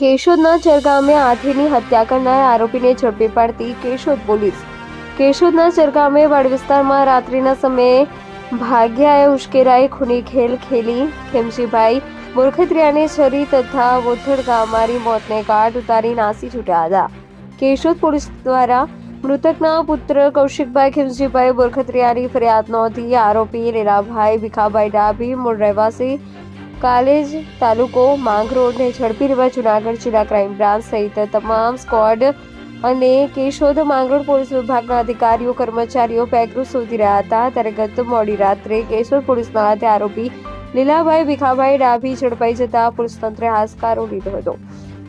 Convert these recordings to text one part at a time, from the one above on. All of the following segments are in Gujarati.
કેશોદના ચરગામે હાથીની હત્યા કરનાર આરોપીને ઝડપી પાડતી કેશોદ પોલીસ. કેશોદના ચરગામે વાડ વિસ્તારમાં રાત્રિના સમયે ભાગ્યાએ ઉશ્કેરાઈ ખૂની ખેલ ખેલી. ખેમજીભાઈ બોરખત્રિયાને છરી તથા વોથડ મારી મોતને ગાઢ ઉતારી નાસી છૂટ્યા હતા. કેશોદ પોલીસ દ્વારા મૃતકના પુત્ર કૌશિકભાઈ ખીમજીભાઈ બોરખત્રિયાની ફરિયાદ નોંધી આરોપી લીલાભાઈ ભીખાભાઈ ડાભી, મૂળ રહેવાસી કાલેજ, તાલુકો માંગરોળને ઝડપી લેવા જુનાગઢ જિલ્લા ક્રાઇમ બ્રાન્ચ સહિત તમામ સ્કોડ અને કેશોદ માંગરોળ પોલીસ વિભાગના અધિકારીઓ, કર્મચારીઓ પેગરો શોધી રહ્યા હતા. ત્યારે ગત મોડી રાત્રે કેશોદ પોલીસના હાથે આરોપી લીલાભાઈ ભીખાભાઈ ડાભી ઝડપાઈ જતા પોલીસ તંત્રે હાશકારો લીધો હતો.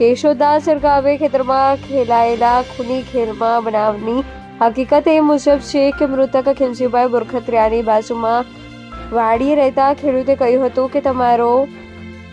કેશોદના સરગાવે ખેતરમાં ખેલાયેલા ખૂની ખેલમાં બનાવની હકીકત એ મુજબ છે કે મૃતક ખીમજીભાઈ બુરખત્રિયાની બાજુમાં વાડીએ રહેતા ખેડૂતે કહ્યું હતું કે તમારો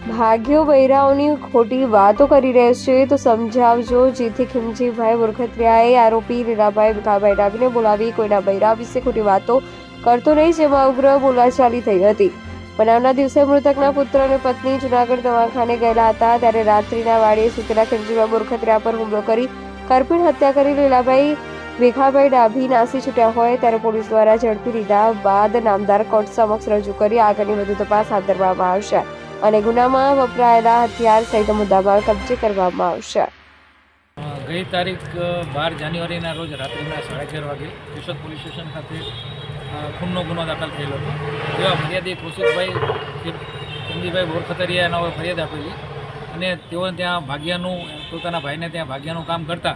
ભાગ્યો બૈરાઓની ખોટી વાતો કરી રહ્યો છે, તો સમજાવજો. જેથી ખીમજીભાઈ વરખત્રિયાએ આરોપી લીલાભાઈ ભીખાભાઈ ડાભીને બોલાવી કોઈના બૈરા વિશે ખોટી વાતો કરતો નહીં, જેમાં ઉગ્ર બોલાચાલી થઈ હતી. બનાવના દિવસે મૃતકના પુત્ર અને પત્ની જુનાગઢ દવાખાને ગયેલા હતા, ત્યારે રાત્રિના વાડીએ સૂતેલા ખીમજીભાઈ બોરખત્રિયા પર હુમલો કરી કરપીણ હત્યા કરી લીલાભાઈ ભીખાભાઈ ડાભી નાસી છૂટ્યા હોય ત્યારે પોલીસ દ્વારા ઝડપી લીધા બાદ નામદાર કોર્ટ સમક્ષ રજૂ કરી આગળની વધુ તપાસ હાથ ધરવામાં આવશે અને ગુનામાં વપરાયેલા હથિયાર સહિત મુદ્દામાલ કબજે કરવામાં આવશે. ગઈ તારીખ બાર જાન્યુઆરીના રોજ રાત્રિના સાડા ચાર વાગે કિશોર પોલીસ સ્ટેશન ખાતે ખૂનનો ગુનો દાખલ થયેલો હતો. તેવા ફરિયાદી કૌશિકભાઈ ચંદીભાઈ બોરખતરિયાના ફરિયાદ આપેલી અને તેઓ ત્યાં ભાગ્યાનું, પોતાના ભાઈને ત્યાં ભાગ્યાનું કામ કરતા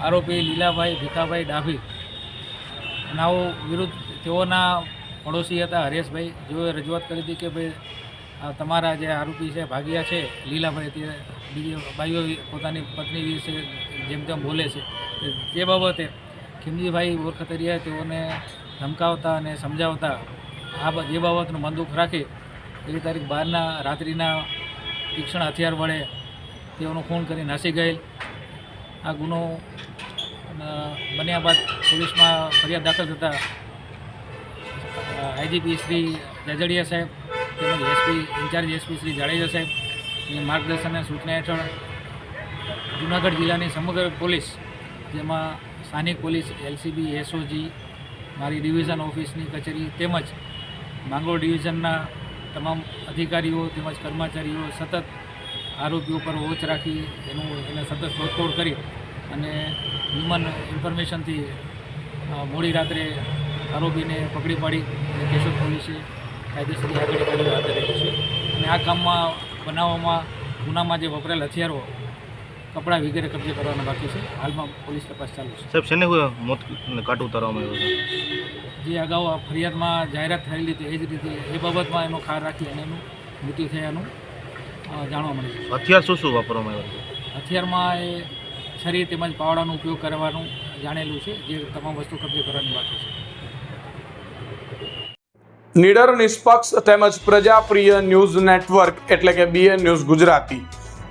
આરોપી લીલાભાઈ ભીખાભાઈ ડાભી નાઓ વિરુદ્ધ તેઓના પડોશી હતા હરેશભાઈ, જેઓએ રજૂઆત કરી હતી કે ભાઈ તમારા જે આરોપી છે, ભાગ્યા છે, લીલાભાઈ તે બીજી ભાઈઓ પોતાની પત્ની વિશે જેમ તેમ બોલે છે. તે- બાબતે ખીમજીભાઈ બોરખતરિયાએ તેઓને ધમકાવતા અને સમજાવતા આ જે બાબતનું બંદૂક રાખી એવી તારીખ બારના રાત્રિના તીક્ષ્ણ હથિયાર વડે તેઓનું ખૂન કરી નાસી ગયેલ. આ ગુનો બન્યા બાદ પોલીસમાં ફરિયાદ દાખલ થતાં આઈજીપી શ્રી જાજડિયા સાહેબ તેમજ SP, in-charge SP Shri Jadeja સાહેબની માર્ગદર્શન અને સૂચના હેઠળ જૂનાગઢ જિલ્લાની સમગ્ર પોલીસ, જેમાં સ્થાનિક પોલીસ, એલસીબી, એસઓજી, મારી ડિવિઝન ઓફિસની કચેરી તેમજ માંગરોળ ડિવિઝનના તમામ અધિકારીઓ તેમજ કર્મચારીઓ સતત આરોપીઓ પર વોચ રાખી એનું, એને સતત શોધખોળ કરી અને હ્યુમન ઇન્ફોર્મેશનથી મોડી રાત્રે આરોપીને પકડી પાડી અને કેશોદ પોલીસે કાયદેસરની આગળ કાર્યવાહી હાથ ધરેલી છે. અને આ કામમાં બનાવવામાં ગુનામાં જે વપરાયેલ હથિયારો કપડાં વગેરે કબજે કરવાના બાકી છે. હાલમાં પોલીસ તપાસ ચાલુ છે. સાહેબ શેને મોત કાટ ઉતારવામાં આવ્યો જે અગાઉ આ ફરિયાદમાં જાહેરાત થયેલી હતી એ જ રીતે એ બાબતમાં એનો ખાર રાખી અને એનું મૃત્યુ થયાનું જાણવા મળે છે. હથિયાર શું શું વાપરવામાં આવ્યું હથિયારમાં એ છરી તેમજ પાવડાનો ઉપયોગ કરવાનું જાણેલું છે, જે તમામ વસ્તુ કબજે કરવાની બાકી છે. નિડર નિષ્પક્ષ તેમજ પ્રજાપ્રિય ન્યૂઝ નેટવર્ક એટલે કે BN news Gujarati.